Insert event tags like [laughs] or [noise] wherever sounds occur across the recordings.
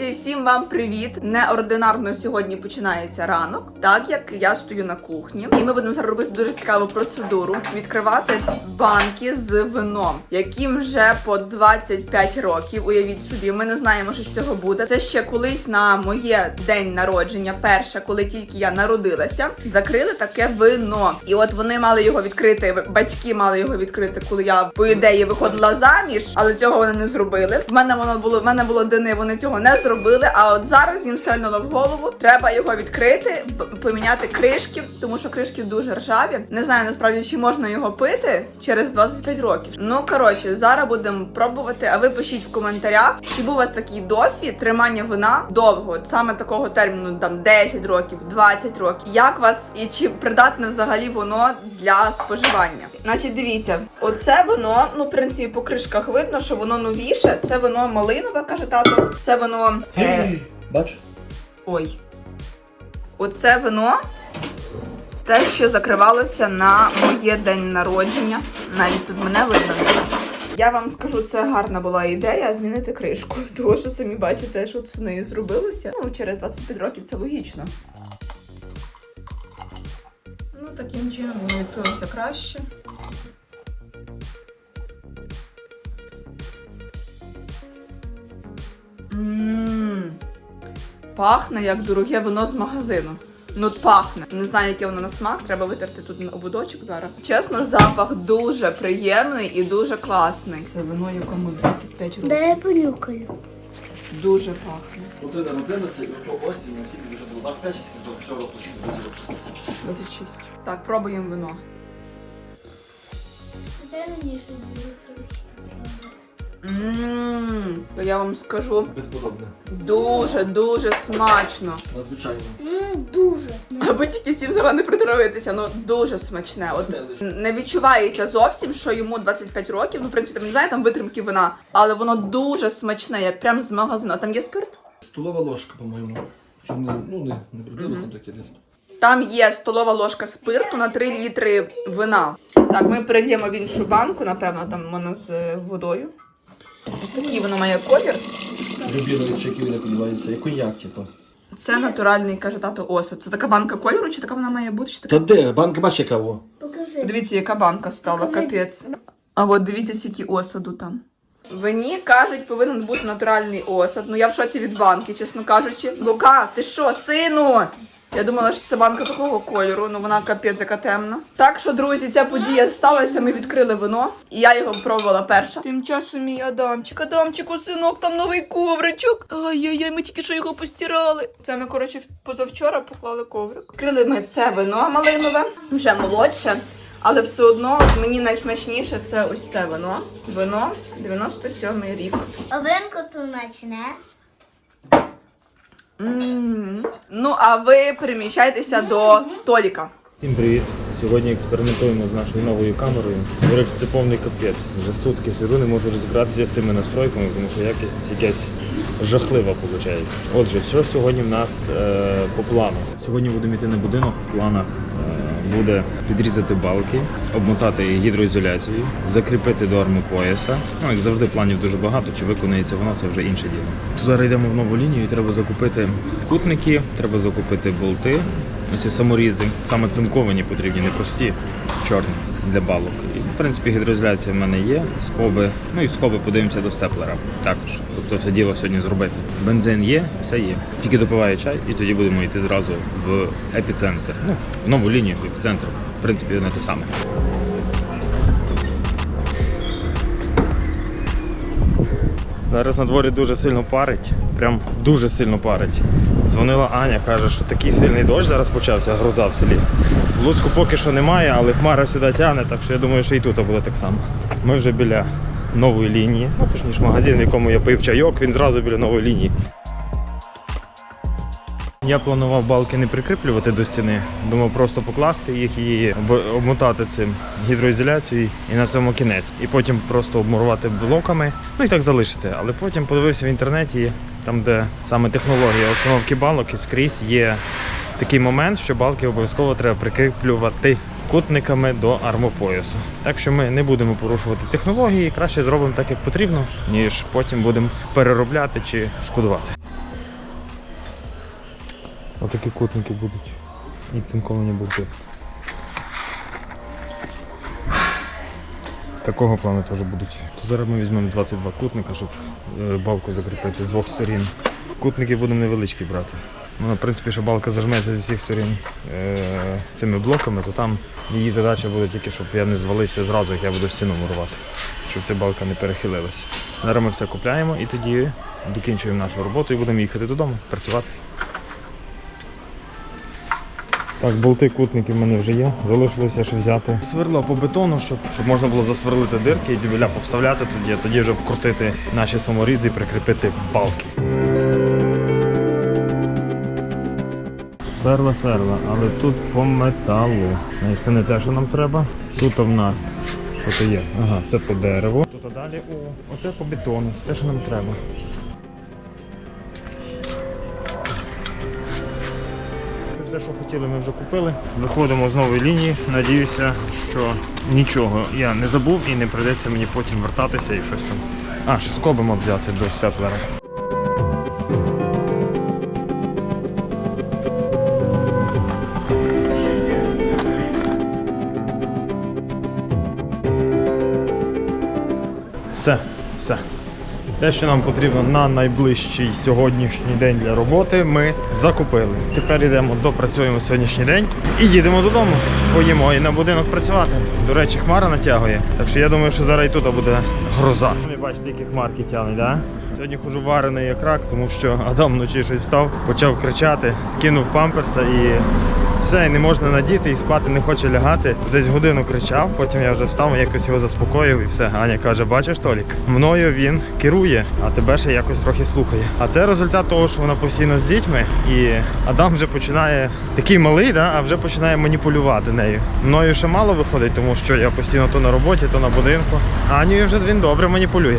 Друзі, всім вам привіт! Неординарно сьогодні починається ранок, так як я стою на кухні, і ми будемо зараз робити дуже цікаву процедуру: відкривати банки з вином, яким вже по 25 років. Уявіть собі, ми не знаємо, що з цього буде. Це ще колись на моє день народження, перше, коли тільки я народилася, закрили таке вино. І от вони мали його відкрити. Батьки мали його відкрити, коли я по ідеї виходила заміж, але цього вони не зробили. В мене воно було в мене було дини, вони цього не зробили. А от зараз їм стрельнуло в голову. Треба його відкрити, поміняти кришки, тому що кришки дуже ржаві. Не знаю насправді, чи можна його пити через 25 років. Ну коротше, зараз будемо пробувати. А ви пишіть в коментарях, чи був у вас такий досвід тримання вина довго, саме такого терміну, там 10 років, 20 років. Як вас і чи придатне взагалі воно для споживання? Значить, дивіться, оце воно, ну в принципі, по кришках видно, що воно новіше. Це воно малинове, каже тато. Це воно. Е, Бач? Ой. Оце вино. Те, що закривалося на моє день народження. Навіть тут мене видно. Я вам скажу, це гарна була ідея змінити кришку. [laughs] Тому що самі бачите, що з нею зробилося. Ну, через 25 років це логічно. Ну, таким чином воно відкрилося краще. Ммм. Пахне як дороге вино з магазину. Ну, пахне. Не знаю, яке воно на смак. Треба витерти тут ободочок зараз. Чесно, запах дуже приємний і дуже класний. Це вино, якому 25 років. Да я понюхаю. Дуже пахне. От ти народилася, і то осінь, усі дуже було. 25 чи до цього 26. Так, пробуємо вино. Ще буде Ммм, то я вам скажу, Безподобне. дуже дуже смачно. Надзвичайно. Ммм, дуже. Аби тільки всім зараз не притравитися, ну дуже смачне. От не відчувається зовсім, що йому 25 років. Ну, в принципі, там не знаю, там витримки вина, але воно дуже смачне, як прям з магазину. А Там є спирт? Столова ложка, по-моєму. Щоб не, ну, не, не брудило Мгм. там таке десь. Там є столова ложка спирту на 3 літри вина. Так, ми перейдемо в іншу банку, напевно, там воно з е, водою. Ось такий воно має колір. Рубінові чеки як називається, як коньяк, типу. Це натуральний, каже тато осад. Це така банка кольору, чи така вона має бути? Чи така? Та де? Банка бач, яка во. Покажи. Дивіться, яка банка стала, капець. А от дивіться, скільки осаду там. Вині кажуть, повинен бути натуральний осад. Ну я в шоці від банки, чесно кажучи. Лука, ти що, сину? Я думала, що це банка такого кольору, ну вона капець яка темна. Так що, друзі, ця подія сталася. Ми відкрили вино, і я його пробувала перша. Тим часом мій Адамчик, Адамчику, синок, там новий ковричок. Ай-яй-яй, ми тільки що його постирали. Це ми, коротше, позавчора поклали коврик. Відкрили ми це вино малинове, вже молодше. Але все одно мені найсмачніше це ось це вино. Вино 97-й рік. Обренко то начне. м Ну, а ви переміщайтеся до Толіка. Всім привіт! Сьогодні експериментуємо з нашою новою камерою. До це повний капець. За сутки сиду, не можу розібратися з цими настройками, тому що якість якась жахлива виходить. Отже, що сьогодні в нас е, по плану? Сьогодні будемо йти на будинок. В планах е, буде підрізати балки, обмотати їх гідроізоляцією, закріпити до армопояса. Ну, як завжди, планів дуже багато. Чи виконається воно, це вже інше діло. Зараз йдемо в нову лінію. і Треба закупити кутники, треба закупити болти. Оці саморізи, саме цинковані потрібні, не прості, чорні для балок. Принципі, гідроізоляція в мене є, скоби. Ну і скоби подивимося до степлера також. Тобто все діло сьогодні зробити. Бензин є, все є. Тільки допиває чай, і тоді будемо йти зразу в епіцентр. Ну, в нову лінію в епіцентр. В принципі, не те саме. Зараз на дворі дуже сильно парить, прям дуже сильно парить. Дзвонила Аня, каже, що такий сильний дощ зараз почався, гроза в селі. В Луцьку поки що немає, але хмара сюди тягне, так що я думаю, що і тут буде так само. Ми вже біля нової лінії, ну точніше магазин, в якому я пив чайок, він зразу біля нової лінії. Я планував балки не прикріплювати до стіни, думав просто покласти їх і обмотати цим гідроізоляцією і на цьому кінець. І потім просто обмурувати блоками, ну і так залишити. Але потім подивився в інтернеті, там, де саме технологія установки балок, і скрізь є такий момент, що балки обов'язково треба прикріплювати кутниками до армопоясу. Так що ми не будемо порушувати технології, краще зробимо так, як потрібно, ніж потім будемо переробляти чи шкодувати. Отакі кутники будуть. І цинковані болти. Такого плану теж будуть. То зараз ми візьмемо 22 кутника, щоб е, балку закріпити з двох сторін. Кутники будемо невеличкі брати. Ну, в принципі, що балка зажметься з усіх сторін е, цими блоками, то там її задача буде тільки, щоб я не звалився зразу, як я буду стіну мурувати, щоб ця балка не перехилилася. Зараз ми все купляємо і тоді докінчуємо нашу роботу і будемо їхати додому, працювати. Так, болти кутники в мене вже є. Залишилося ще взяти сверло по бетону, щоб, щоб можна було засверлити дирки і дюбеля повставляти тоді, а тоді вже вкрутити наші саморізи і прикріпити балки. Сверла, сверла, але тут по металу. Це не те, що нам треба. Тут в нас що то є? Ага, це по дереву. Тут а далі, о, оце по бетону, це те, що нам треба. Все, що хотіли, ми вже купили. Виходимо з нової лінії. Надіюся, що нічого я не забув і не прийдеться мені потім вертатися і щось там. А, ще скоби мав взяти до сетлера. Все, все. Те, що нам потрібно на найближчий сьогоднішній день для роботи, ми закупили. Тепер йдемо, допрацюємо сьогоднішній день і їдемо додому. Поїмо і на будинок працювати. До речі, хмара натягує. Так що я думаю, що зараз і тут буде гроза. Ви бачите, які хмарки тягнуть, да? Сьогодні хожу варений як рак, тому що Адам вночі щось став, почав кричати, скинув памперса і все, і не можна надіти, і спати не хоче лягати. Десь годину кричав, потім я вже встав, якось його заспокоїв і все. Аня каже: бачиш, Толік, мною він керує, а тебе ще якось трохи слухає. А це результат того, що вона постійно з дітьми, і Адам вже починає такий малий, да, а вже починає маніпулювати нею. Мною ще мало виходить, тому що я постійно то на роботі, то на будинку. А Анею вже він добре маніпулює.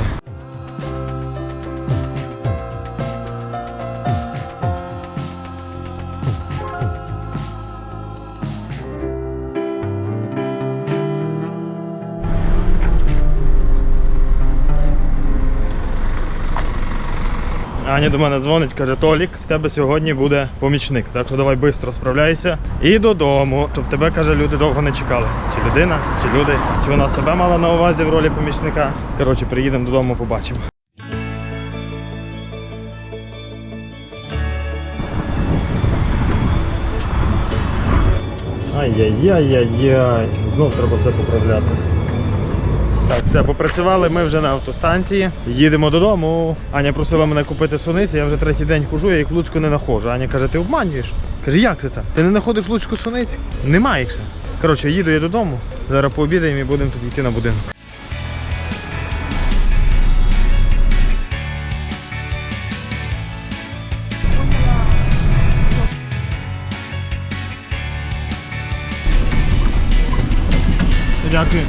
Аня до мене дзвонить, каже: Толік, в тебе сьогодні буде помічник. Так що давай швидко справляйся і додому, щоб тебе каже, люди довго не чекали. Чи людина, чи люди, чи вона себе мала на увазі в ролі помічника. Коротше, приїдемо додому, побачимо. Ай-яй-яй-яй-яй. Знов треба все поправляти. Так, все, попрацювали ми вже на автостанції. Їдемо додому. Аня просила мене купити суниці, я вже третій день хожу, я їх в Луцьку не знаходжу. Аня каже, ти обманюєш? Каже, як це так? Ти не знаходиш в Луцьку суниць? Немає їх ще. Коротше, їду я додому. Зараз пообідаємо і будемо тоді йти на будинок. Дякую.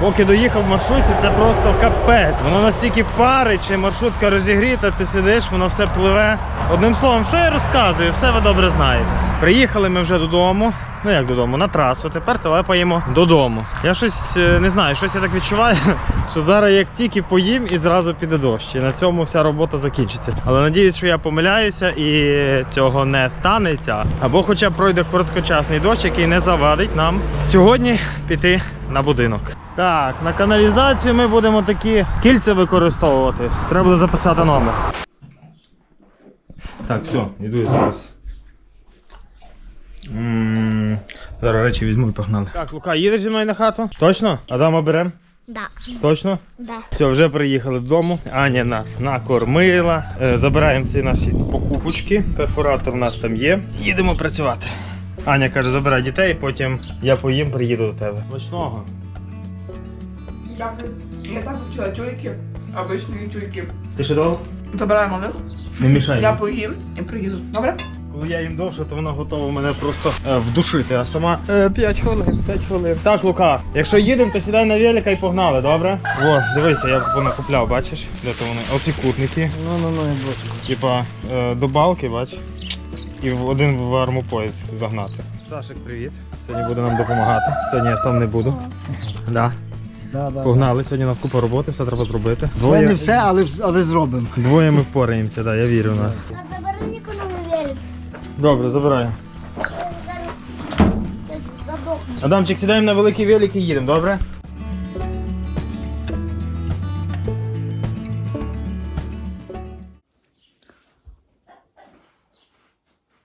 Поки доїхав в маршрутці, це просто капець. Воно настільки парить, що маршрутка розігріта, ти сидиш, воно все пливе. Одним словом, що я розказую, все ви добре знаєте. Приїхали ми вже додому. Ну як додому, на трасу. Тепер телепаємо додому. Я щось е, не знаю, щось я так відчуваю, [laughs] що зараз як тільки поїм і зразу піде дощ. І на цьому вся робота закінчиться. Але надіюсь, що я помиляюся і цього не станеться. Або хоча б пройде короткочасний дощ, який не завадить нам сьогодні піти на будинок. Так, на каналізацію ми будемо такі кільця використовувати. Треба буде записати номер. Так, все, йду я зараз. М, Зараз речі візьму і погнали. Так, Лука, їдеш зі мною на хату? Точно? Адама берем? Да. Точно? Да. Все, вже приїхали додому. Аня нас накормила. Е, Забираємо всі наші покупочки. Перфоратор у нас там є. Їдемо працювати. Аня каже, забирай дітей, потім я поїм, приїду до тебе. Смачного. Я, я так завчила чуйки, обичні чуйки. Ти ще довго? Забираємо них, Не мішай. я поїм і приїду. Добре? Коли я їм довше, то вона готова мене просто е, вдушити, а сама 5 хвилин, 5 хвилин. Так, Лука, якщо їдемо, то сідай на велика і погнали, добре? О, дивися, я вона купляв, бачиш? Де то вони? Оці кутники. Ну, ну, ну, я бачу. Типа е, до балки, бач. І в один в армопояс загнати. Сашик, привіт. Сьогодні буде нам допомагати. Сьогодні я сам не буду. Да. Да, да, Погнали, сьогодні на купа роботи, все треба зробити. Це не все, але, але зробимо. двоє ми впораємося, да, я вірю в нас. Забери нікому не вірить. Добре, забираю. Адамчик, сідаємо на великий велик і їдемо, добре?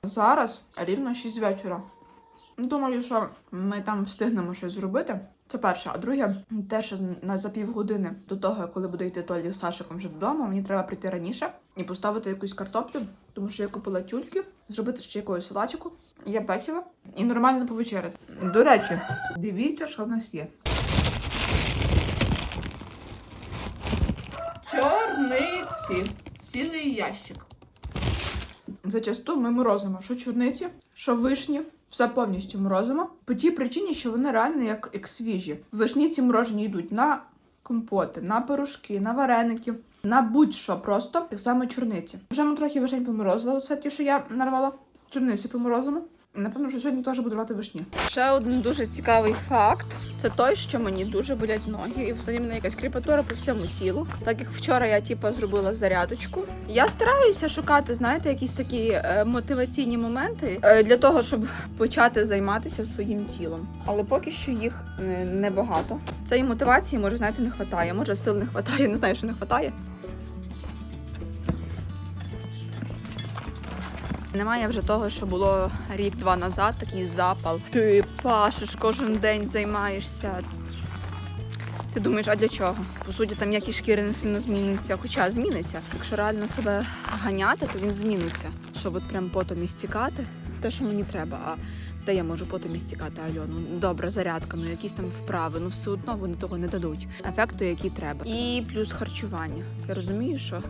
Зараз рівно 6 вечора. Думаю, що ми там встигнемо щось зробити. Це перше. А друге, те, що на за півгодини до того, коли буде йти Толі з Сашиком вже додому, мені треба прийти раніше і поставити якусь картоплю, тому що я купила тюльки, зробити ще якогось салатику, є печиво і нормально повечеряти. До речі, дивіться, що в нас є. Чорниці. Цілий ящик. Зачасту ми морозимо що чорниці, що вишні. Все повністю морозимо. По тій причині, що вони реально як, як свіжі. Вишніці морожені йдуть на компоти, на пирожки, на вареники, на будь-що просто. Так само чорниці. Вже ми трохи вишень поморозили. Оце ті, що я нарвала. Чорниці поморозимо. Напевно, що сьогодні теж буду рвати вишні. Ще один дуже цікавий факт це той, що мені дуже болять ноги, і взагалі мене якась кріпатура по всьому тілу. Так як вчора я типу, зробила зарядочку. Я стараюся шукати, знаєте, якісь такі е, мотиваційні моменти е, для того, щоб почати займатися своїм тілом. Але поки що їх е, небагато. Цієї мотивації може знаєте не вистачає. Може сил не вистачає, не знаю, що не вистачає. Немає вже того, що було рік-два назад, такий запал. Ти пашеш, кожен день займаєшся. Ти думаєш, а для чого? По суті, там якісь шкіри не сильно зміниться, хоча зміниться. Якщо реально себе ганяти, то він зміниться. Щоб от прям потом істікати, те, що мені треба. А де я можу потім істікати Альону? Ну, Добре, зарядка, ну якісь там вправи, ну все одно вони того не дадуть. Ефекту, який треба. І плюс харчування. Я розумію, що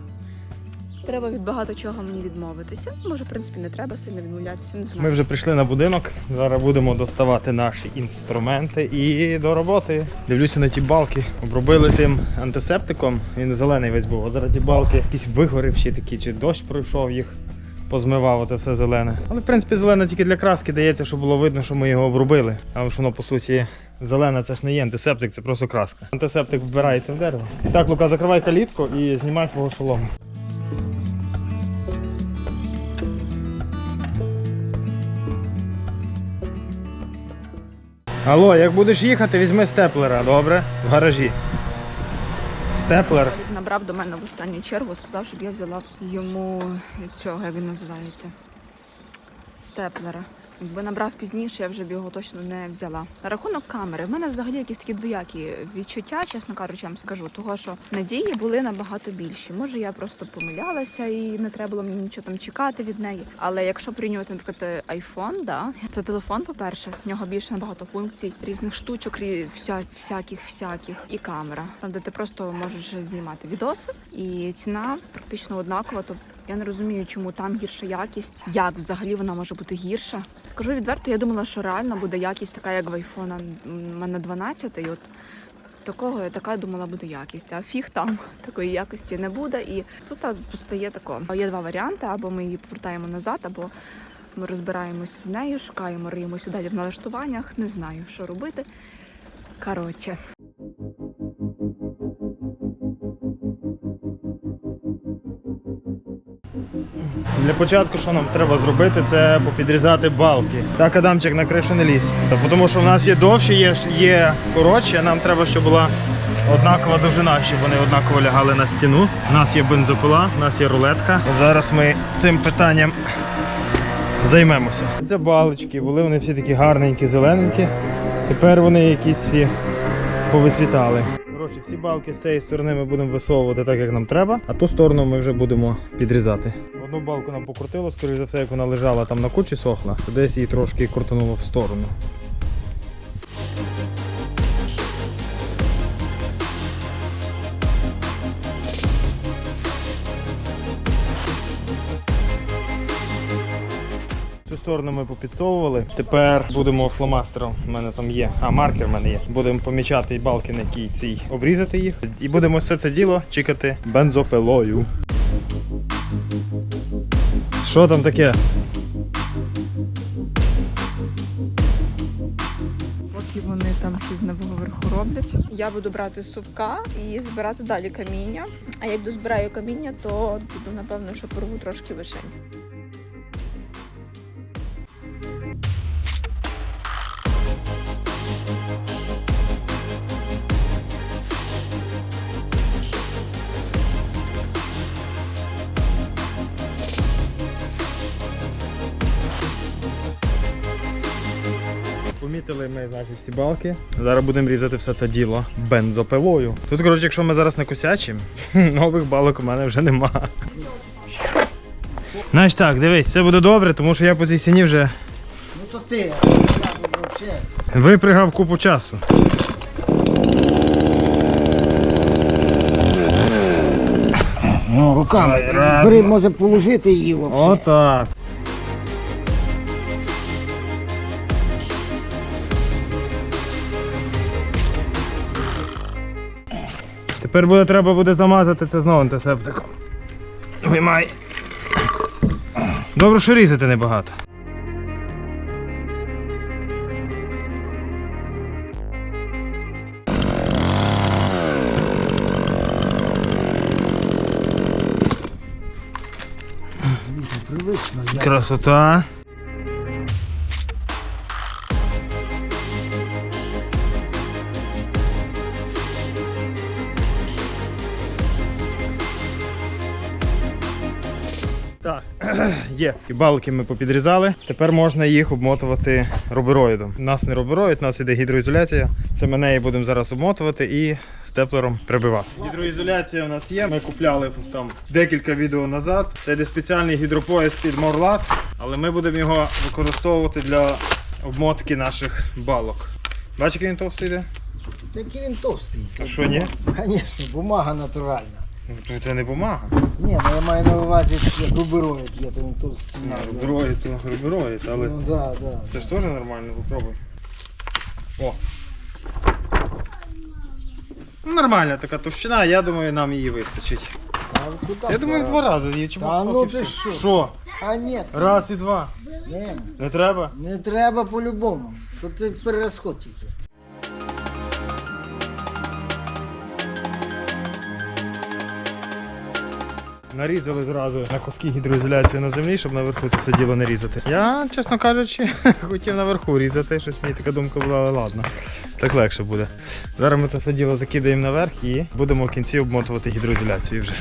Треба від багато чого мені відмовитися. Може, в принципі, не треба сильно відмовлятися. Не знаю. Ми вже прийшли на будинок. Зараз будемо доставати наші інструменти і до роботи. Дивлюся на ті балки. Обробили тим антисептиком. Він зелений весь був. А зараз ті балки якісь вигорівші такі, чи дощ пройшов їх. Позмивав оте все зелене. Але в принципі зелене тільки для краски дається, щоб було видно, що ми його обробили. А ж воно по суті зелене це ж не є антисептик, це просто краска. Антисептик вбирається в дерево. І так, Лука, закривай калітку і знімай свого шолому. Алло, як будеш їхати, візьми степлера, добре? В гаражі. Степлер. Він набрав до мене в останню чергу, сказав, щоб я взяла йому цього, як він називається. Степлера. Якби набрав пізніше, я вже б його точно не взяла. На рахунок камери, в мене взагалі якісь такі двоякі відчуття, чесно кажучи, вам скажу, того що надії були набагато більші. Може, я просто помилялася і не треба було мені нічого там чекати від неї. Але якщо порівнювати, наприклад, iPhone, да, це телефон, по-перше, в нього більше набагато функцій, різних штучок, вся, всяких, всяких, і камера, там, де ти просто можеш знімати відоси, і ціна практично однакова. Тобто я не розумію, чому там гірша якість, як взагалі вона може бути гірша. Скажу відверто, я думала, що реально буде якість така, як в айфона. Мене 12, і от такого я така думала буде якість. А фіг там [laughs] такої якості не буде. І тут постає тако. Є два варіанти: або ми її повертаємо назад, або ми розбираємось з нею, шукаємо, риємося далі в налаштуваннях. Не знаю, що робити. Коротше. Для початку, що нам треба зробити, це попідрізати балки. Так, Адамчик на кришу не лізь. Тому що в нас є довші, є, є коротші, нам треба, щоб була однакова довжина, щоб вони однаково лягали на стіну. У нас є бензопила, у нас є рулетка. Зараз ми цим питанням займемося. Це балочки, були вони всі такі гарненькі, зелененькі. Тепер вони якісь всі повицвітали. Коротше, всі балки з цієї сторони ми будемо висовувати так, як нам треба, а ту сторону ми вже будемо підрізати. Одну балку нам покрутило, скоріш за все, як вона лежала там на кучі сохла, десь її трошки крутануло в сторону. Цю сторону ми попідсовували. Тепер будемо фломастером. У мене там є. А, маркер в мене є. Будемо помічати балки на якій цій, обрізати їх. І будемо все це діло чекати бензопилою. Що там таке? Поки вони там щось на верху роблять. Я буду брати сувка і збирати далі каміння. А як дозбираю каміння, то буду напевно, що порву трошки вишень. Помітили ми значить, всі балки. Зараз будемо різати все це діло бензопилою. Тут, коротше, якщо ми зараз не косячимо, [laughs] нових балок у мене вже нема. Знаєш так, дивись, це буде добре, тому що я по цій стіні вже Ну то ти, а я тут взагалі. випрягав купу часу. Ну, руками. Бери, може положити її взагалі. Отак. Тепер буде треба буде замазати це знову антисептиком. Виймай. Добре, що різати небагато. Красота. Є. І балки ми попідрізали. Тепер можна їх обмотувати рубероїдом. У нас не рубероїд, у нас іде гідроізоляція. Це ми неї будемо зараз обмотувати і степлером прибивати. Гідроізоляція у нас є. Ми купляли там декілька відео назад. Це йде спеціальний гідропояс під Морлат, але ми будемо його використовувати для обмотки наших балок. Бачиш, який він товстий йде? Такий він товстий. А що ні? Звісно, бумага натуральна. Ну, Це не бумага. Ні, ну я маю на увазі, як рубероїд є, то він товстий. Рубероїд, то рубероїд, але Ну да, да. це ж теж нормально, попробуй. О. Ну, Нормальна така товщина, я думаю, нам її вистачить. А куди? Я думаю, два рази її чому Та ну ти що? Що? А ні, Раз і два. не, Не треба? не треба по-любому. То це перерозход тільки. Нарізали зразу на куски гідроізоляцію на землі, щоб наверху це все діло не різати. Я, чесно кажучи, [laughs] хотів наверху різати, щось мені така думка була, але ладно. Так легше буде. Зараз ми це все діло закидаємо наверх і будемо в кінці обмотувати гідроізоляцію вже.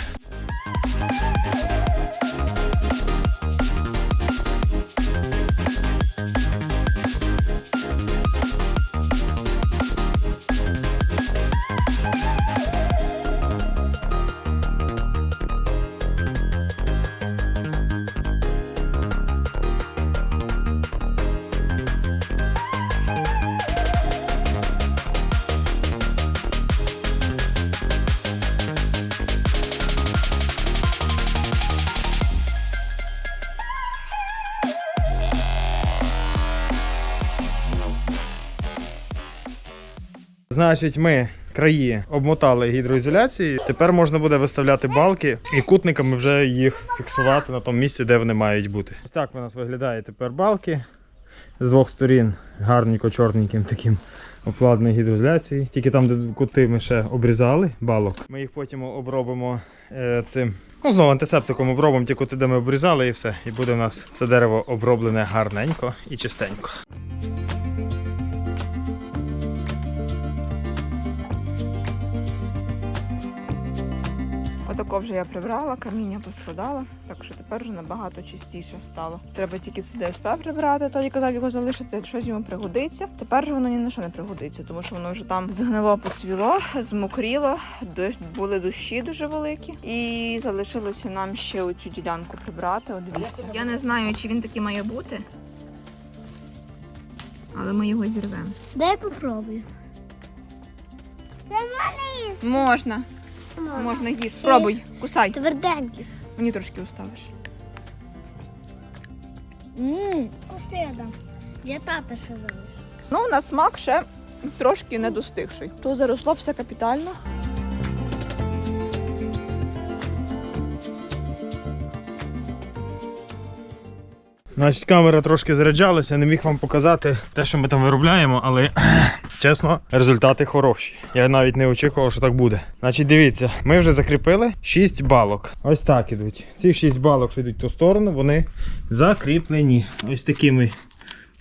Значить, ми краї обмотали гідроізоляцією. Тепер можна буде виставляти балки і кутниками вже їх фіксувати на тому місці, де вони мають бути. Ось так у нас виглядає тепер балки. З двох сторін гарненько чорненьким таким обкладений гідроізоляцією. Тільки там, де кути ми ще обрізали балок. Ми їх потім обробимо е, цим. Ну, знову антисептиком обробимо ті кути, де ми обрізали, і все. І буде у нас все дерево оброблене гарненько і чистенько. Отако вже я прибрала, каміння пострадало, так що тепер вже набагато чистіше стало. Треба тільки це ДСП прибрати, тоді казав його залишити, щось йому пригодиться. Тепер же воно ні на що не пригодиться, тому що воно вже там згнило, поцвіло, змокріло, були дощі дуже великі. І залишилося нам ще оцю ділянку прибрати. От дивіться. Я не знаю, чи він такий має бути, але ми його зірвемо. Дай попробую. Можна, можна їсти. Спробуй, кусай. Тверденький. Мені трошки уставиш. Ммм, вкусно. Я тата ще залишу. Ну, на смак ще трошки не достигший. То заросло все капітально. Значить, камера трошки заряджалася, не міг вам показати те, що ми там виробляємо, але чесно, результати хороші. Я навіть не очікував, що так буде. Значить, дивіться, ми вже закріпили 6 балок. Ось так ідуть. Ці 6 балок, що йдуть в ту сторону, вони закріплені. Ось такими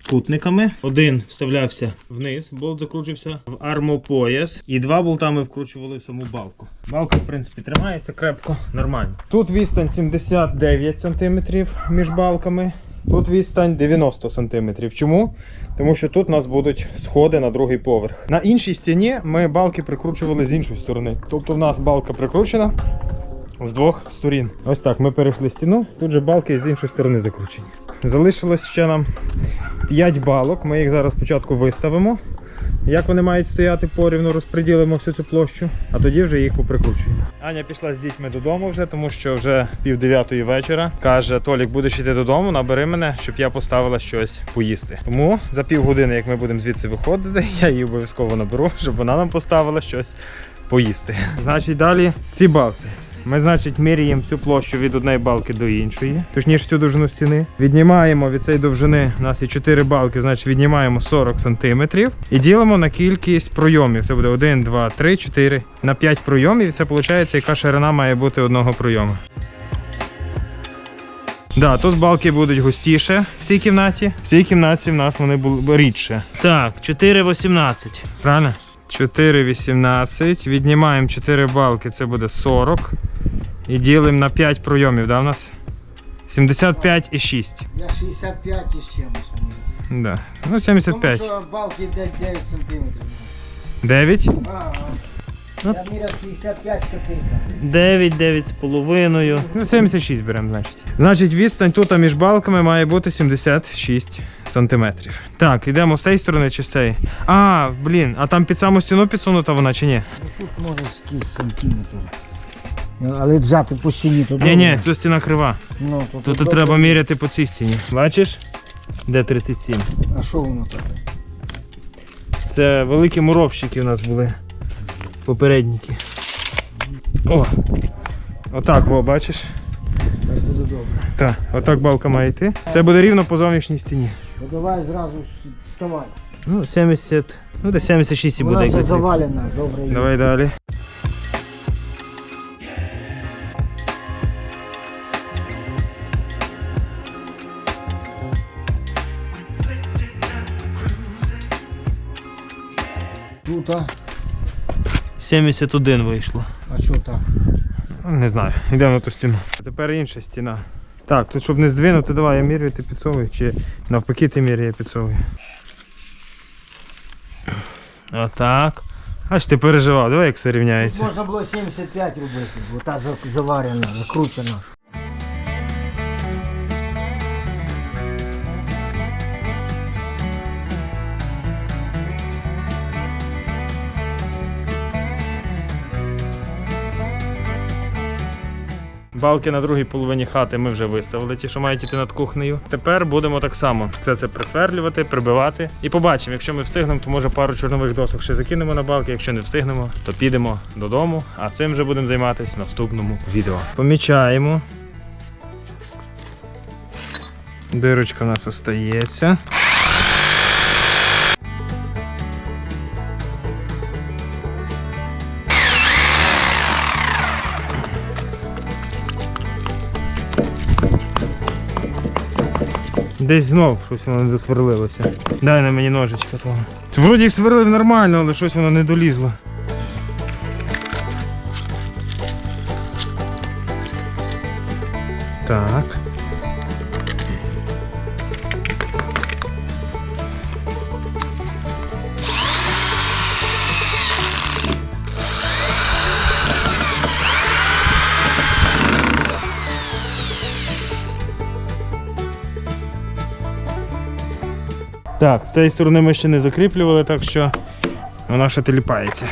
кутниками. Один вставлявся вниз, болт закручився в армопояс, і два болта ми вкручували в саму балку. Балка, в принципі, тримається крепко, нормально. Тут відстань 79 см між балками. Тут відстань 90 см. Чому? Тому що тут у нас будуть сходи на другий поверх. На іншій стіні ми балки прикручували з іншої сторони. Тобто в нас балка прикручена з двох сторін. Ось так, ми перейшли стіну, тут же балки з іншої сторони закручені. Залишилось ще нам 5 балок. Ми їх зараз спочатку виставимо. Як вони мають стояти порівну, розподілимо всю цю площу, а тоді вже їх поприкручуємо. Аня пішла з дітьми додому вже, тому що вже пів дев'ятої вечора. Каже, Толік, будеш йти додому, набери мене, щоб я поставила щось поїсти. Тому за півгодини, як ми будемо звідси виходити, [laughs] я її обов'язково наберу, щоб вона нам поставила щось поїсти. Значить, далі ці балки. Ми, значить, міряємо всю площу від однієї балки до іншої, точніше всю довжину стіни. Віднімаємо від цієї довжини, у нас є 4 балки, значить віднімаємо 40 см і ділимо на кількість пройомів. Це буде 1, 2, 3, 4 на 5 пройомів. І це виходить, яка ширина має бути одного пройому. Да, тут балки будуть густіше в цій кімнаті. В цій кімнаті в нас вони були рідше. Так, 4,18. Правильно? 4,18. Віднімаємо 4 балки, це буде 40. І ділимо на 5 пройомів, да, у нас? 75,6. Я 65 і з чимось. мені. Да. Ну, 75. Тому що балки йде 9 сантиметрів. 9. А, Ну. Я міряв 65 з 9, 9 з половиною. Ну, 76 беремо, значить. Значить, відстань тут між балками має бути 76 сантиметрів. Так, йдемо з цієї сторони чи з цієї? А, блін, а там під саму стіну підсунута вона чи ні? Ну, Тут може якийсь сантиметр. Ну, Але взяти по стіні то Ні, ні, добре. ця стіна крива. Ну, то, Тут то треба міряти по цій стіні. Бачиш? Де 37? А що воно таке? Це великі муровщики у нас були. Попередники. О! Отак, о, бачиш? Так буде добре. Так, отак балка має йти. Це буде рівно по зовнішній стіні. Ну давай зразу вставай. Ну, 70. Ну, десь 76 і буде. Вона завалена, добре. є. Давай далі. Тут, а? 71 вийшло. А чого так? Не знаю, йдемо на ту стіну. А тепер інша стіна. Так, тут щоб не здвинути, давай я міряю, ти підсовую, чи навпаки ти міряю, я підсовую. Отак. Аж ти переживав, давай як все Тут рівняється. можна було 75 робити, бо та заварена, закручена. Балки на другій половині хати ми вже виставили, ті, що мають іти над кухнею. Тепер будемо так само все це присверлювати, прибивати. І побачимо, якщо ми встигнемо, то може пару чорнових досок ще закинемо на балки. Якщо не встигнемо, то підемо додому. А цим вже будемо займатися в наступному відео. Помічаємо. Дирочка у нас остається. Десь знов щось воно не досверлилося. Дай на мені ножичка того. Вроді сверлив нормально, але щось воно не долізло. Так. Так, з цієї сторони ми ще не закріплювали, так що вона ще теліпається.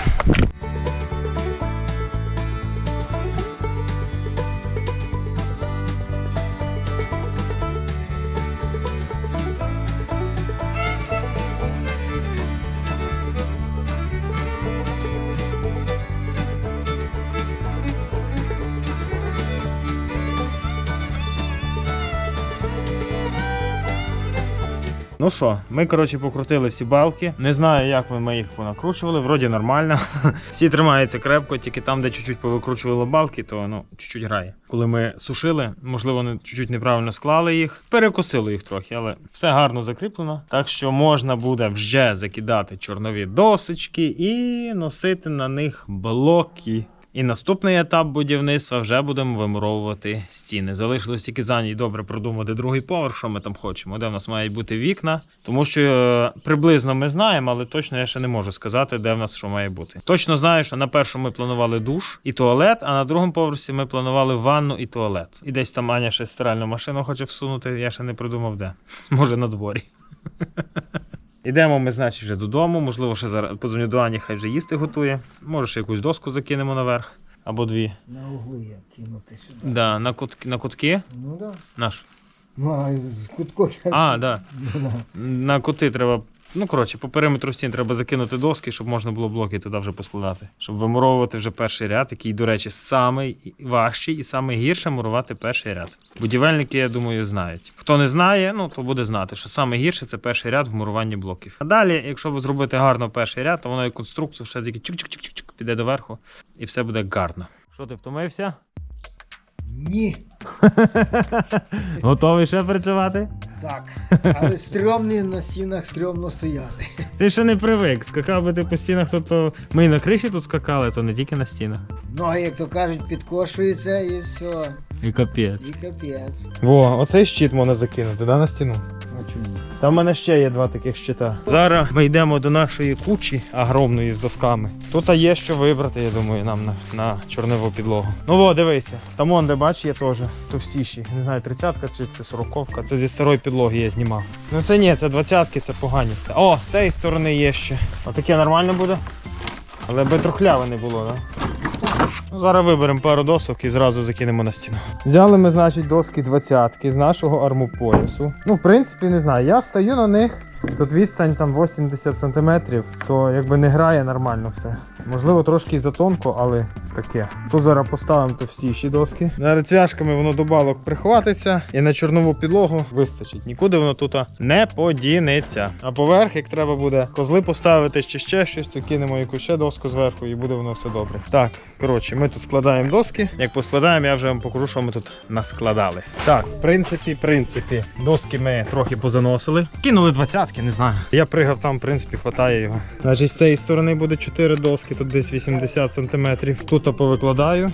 Що, ми коротше покрутили всі балки. Не знаю, як ми, їх понакручували. Вроді нормально. [laughs] Всі тримаються крепко, тільки там, де чуть-чуть повикручували балки, то ну чуть-чуть грає. Коли ми сушили, можливо, вони чуть-чуть неправильно склали їх, перекосили їх трохи, але все гарно закріплено. Так що можна буде вже закидати чорнові досочки і носити на них блоки. І наступний етап будівництва вже будемо вимуровувати стіни. Залишилось тільки за ній добре продумати другий поверх, що ми там хочемо, де в нас мають бути вікна. Тому що е, приблизно ми знаємо, але точно я ще не можу сказати, де в нас що має бути. Точно знаю, що на першому ми планували душ і туалет, а на другому поверсі ми планували ванну і туалет. І десь там Аня ще стиральну машину хоче всунути. Я ще не придумав де. [laughs] Може на дворі. [laughs] Ідемо ми, значить, вже додому. Можливо, ще зараз подзвоню до Ані, хай вже їсти готує. Може, ще якусь доску закинемо наверх або дві. На угли як кинути сюди. Да, на кутки. На кутки? Ну да. Наш. Ну а з кутку. А. Ну, [laughs] да. На коти треба. Ну, коротше, по периметру стін треба закинути доски, щоб можна було блоки туди вже поскладати. Щоб вимуровувати вже перший ряд, який, до речі, самий важчий і самий гірше мурувати перший ряд. Будівельники, я думаю, знають. Хто не знає, ну то буде знати, що саме гірше це перший ряд в муруванні блоків. А далі, якщо зробити гарно перший ряд, то воно і конструкцію все тільки чик-чик-чик-чик піде доверху, і все буде гарно. Що ти втомився? Ні. Готовий ще працювати? Так. Але стрьомні на стінах стрьомно стояти. Ти ще не привик. Скакав би ти по стінах, то, то ми і на криші тут скакали, то не тільки на стінах. Ноги, як то кажуть, підкошуються і все. І капець. І капець. Во, оцей щит можна закинути, да, на стіну? А чому? ні? Там в мене ще є два таких щита. Зараз ми йдемо до нашої кучі огромної з досками. Тут є що вибрати, я думаю, нам на, на чорневу підлогу. Ну во, дивися. Там он, де бач, є теж товстіші. Не знаю, тридцятка чи це сороковка. Це зі старої підлоги я знімав. Ну це ні, це двадцятки, це погані. О, з тієї сторони є ще. Отаке нормально буде. Але би трухляве не було, так? Да? Ну, зараз виберемо пару досок і зразу закинемо на стіну. Взяли ми, значить, доски двадцятки з нашого армопоясу. Ну, в принципі, не знаю. Я стою на них. Тут відстань там 80 см, то якби не грає нормально все. Можливо, трошки і затонко, але таке. Тут зараз поставимо товстіші доски. Зараз цвяшками воно до балок прихватиться і на чорнову підлогу вистачить. Нікуди воно тут не подінеться. А поверх, як треба буде козли поставити чи ще щось, то кинемо якусь ще доску зверху і буде воно все добре. Так, коротше, ми тут складаємо доски. Як поскладаємо, я вже вам покажу, що ми тут наскладали. Так, в принципі, в принципі, доски ми трохи позаносили. Кинули двадцятки, не знаю. Я пригав там, в принципі, хватає його. Значить, з цієї сторони буде 4 доски, тут десь 80 см. Тут повикладаю.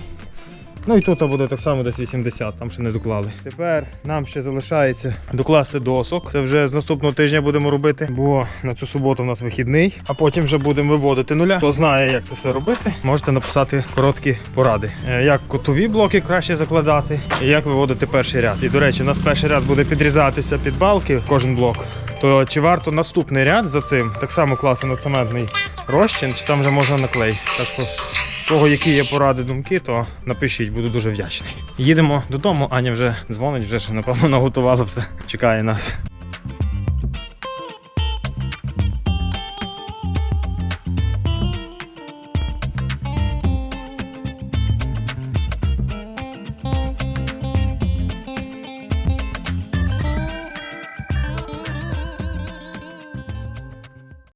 Ну і тут буде так само десь 80, там ще не доклали. Тепер нам ще залишається докласти досок. Це вже з наступного тижня будемо робити, бо на цю суботу у нас вихідний, а потім вже будемо виводити нуля. Хто знає, як це все робити, можете написати короткі поради. Е, Як котові блоки краще закладати, і як виводити перший ряд. І до речі, у нас перший ряд буде підрізатися під балки, кожен блок. То чи варто наступний ряд за цим так само класти на цементний розчин, чи там вже можна наклей. Так що кого які є поради, думки, то напишіть, буду дуже вдячний. Їдемо додому, Аня вже дзвонить, вже ж напевно наготувала все, чекає нас.